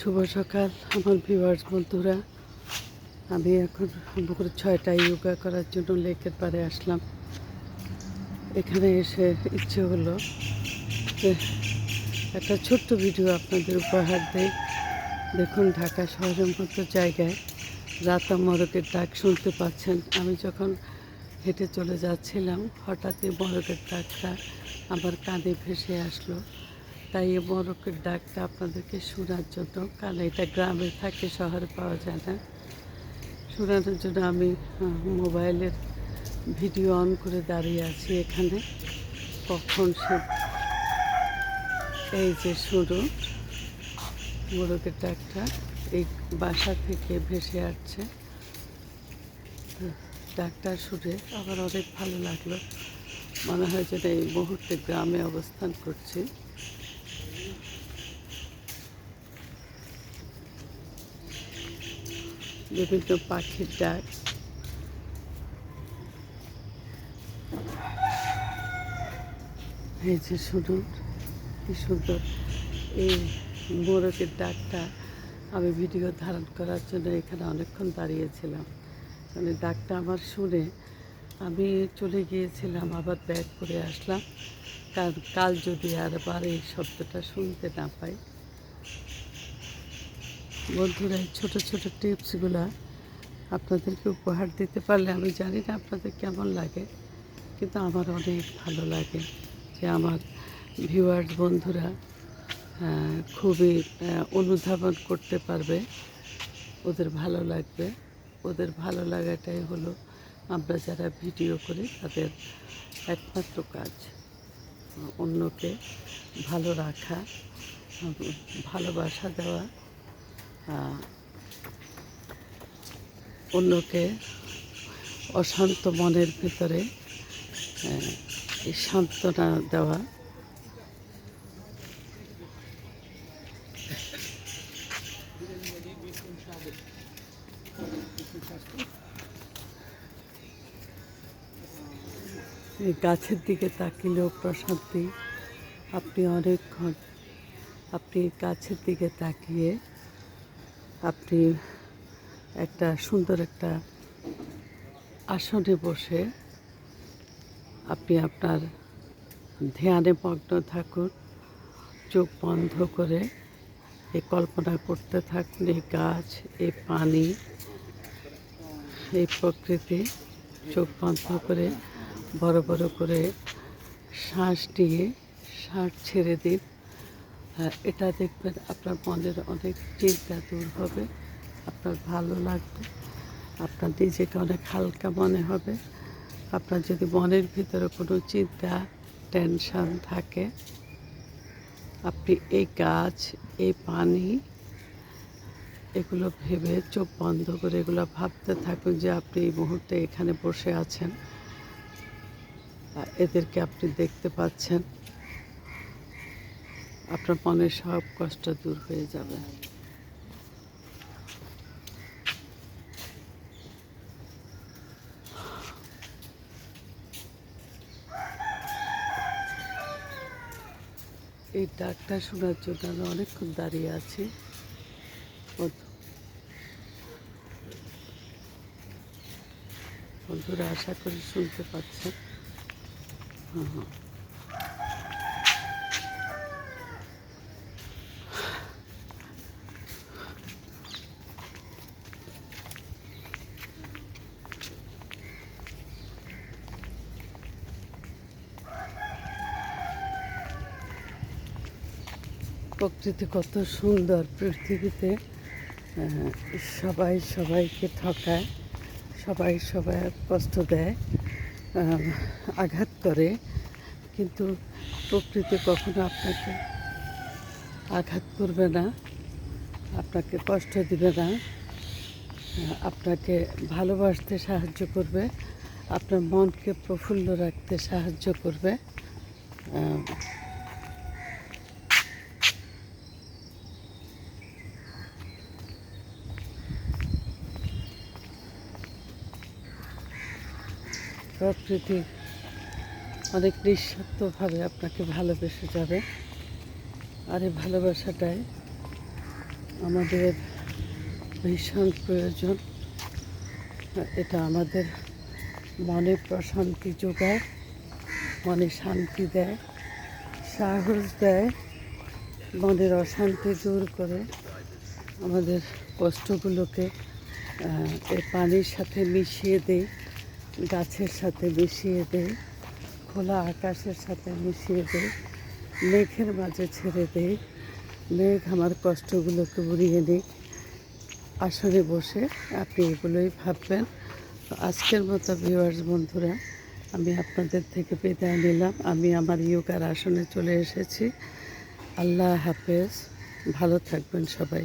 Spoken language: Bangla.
শুভ সকাল, আমার ভিউয়ার্স বন্ধুরা। আমি এখন দুপুর ছয়টায় যোগা করার জন্য লেকের পারে আসলাম। এখানে এসে ইচ্ছে হলো যে একটা ছোট্ট ভিডিও আপনাদের উপহার দেয় দেখুন, ঢাকা শহরের মতো জায়গায় রাতা মরকের ডাক শুনতে পাচ্ছেন। আমি যখন হেঁটে চলে যাচ্ছিলাম, হঠাৎই মরকের ডাকটা আমার কানে ভেসে আসলো। তাই এই মরকের ডাকটা আপনাদেরকে শোনার জন্য, কারণ এটা গ্রামে থাকে, শহরে পাওয়া যায় না। শোনানোর জন্য আমি মোবাইলের ভিডিও অন করে দাঁড়িয়ে আছি এখানে। কখন সে এই যে শুরু মোরগের ডাকটা এই বাসা থেকে ভেসে আসছে। ডাকটা শুনে আমার অনেক ভালো লাগল। মনে হয় যেন এই মুহূর্তে গ্রামে অবস্থান করছি। বিভিন্ন পাখির ডাক। এই যে শুনুন কি সুন্দর। এই মোরগের ডাকটা আমি ভিডিও ধারণ করার জন্য এখানে অনেকক্ষণ দাঁড়িয়েছিলাম। মানে ডাকটা আমার শুনে আমি চলে গিয়েছিলাম, আবার ব্যাগ করে আসলাম। কারণ কাল যদি আরবার এই শব্দটা শুনতে না পাই বন্ধুরা, এই ছোটো ছোটো টিপসগুলো আপনাদেরকে উপহার দিতে পারলে, আমি জানি না আপনাদের কেমন লাগে, কিন্তু আমার অনেক ভালো লাগে যে আমার ভিউয়ার্স বন্ধুরা খুবই অনুধাবন করতে পারবে, ওদের ভালো লাগবে, ওদের ভালো লাগাটাই হলো আমরা যারা ভিডিও করি, তাদের একমাত্র কাজ, অন্যকে ভালো রাখা, ভালোবাসা দেওয়া অন্যকে অশান্ত মনের ভিতরে সান্ত্বনা দেওয়া। গাছের দিকে তাকিলেও প্রশান্তি। আপনি অনেকক্ষণ আপনি গাছের দিকে তাকিয়ে আপনি একটা সুন্দর একটা আসনে বসে আপনি আপনার ধ্যানে মগ্ন থাকুন, চোখ বন্ধ করে এই কল্পনা করতে থাকুন, এই গাছ, এই পানি, এই প্রকৃতি, চোখ বন্ধ করে, বড় বড় করে শ্বাস নিয়ে, শ্বাস ছেড়ে দিন। এটা দেখবেন আপনার মনের অনেক চিন্তা দূর হবে, আপনার ভালো লাগবে, আপনার নিজেকে অনেক হালকা মনে হবে, আপনার যদি মনের ভিতরে কোনো চিন্তা টেনশান থাকে, আপনি এই গাছ, এই পানি, এগুলো ভেবে চোখ বন্ধ করে এগুলো ভাবতে থাকুন যে আপনি এই মুহূর্তে এখানে বসে আছেন। এদেরকে আপনি দেখতে পাচ্ছেন। আপনার মনের সব কষ্ট দূর হয়ে যাবে। এই ডাকটা শোনার জন্য আমি অনেকক্ষণ দাঁড়িয়ে আছি। বন্ধুরা, আশা করি শুনতে পাচ্ছেন। হ্যাঁ হ্যাঁ। প্রকৃতি কত সুন্দর পৃথিবীতে সবাই সবাইকে ঠকায়, সবাই সবাই কষ্ট দেয় আঘাত করে, কিন্তু প্রকৃতি কখনো আপনাকে আঘাত করবে না, আপনাকে কষ্ট দিবে না, আপনাকে ভালোবাসতে সাহায্য করবে, আপনার মনকে প্রফুল্ল রাখতে সাহায্য করবে প্রকৃতি অনেক নিঃস্বার্থভাবে আপনাকে ভালোবেসে যাবে। আর এই ভালোবাসাটাই আমাদের ভীষণ প্রয়োজন। এটা আমাদের মনে প্রশান্তি যোগায়, মনে শান্তি দেয়, সাহস দেয়, মনের অশান্তি দূর করে আমাদের কষ্টগুলোকে পানির সাথে মিশিয়ে দেয়। গাছের সাথে মিশিয়ে দেয় খোলা আকাশের সাথে মিশিয়ে দেয় মেঘের মাঝে ছেড়ে দেয় মেঘ আমার কষ্টগুলোকে উড়িয়ে নিক। আসনে বসে আপনি এগুলোই ভাববেন। আজকের মতো ভিউয়ার্স বন্ধুরা, আমি আপনাদের থেকে বিদায় নিলাম। আমি আমার ইয়োগার আসনে চলে এসেছি। আল্লাহ হাফেজ। ভালো থাকবেন সবাই।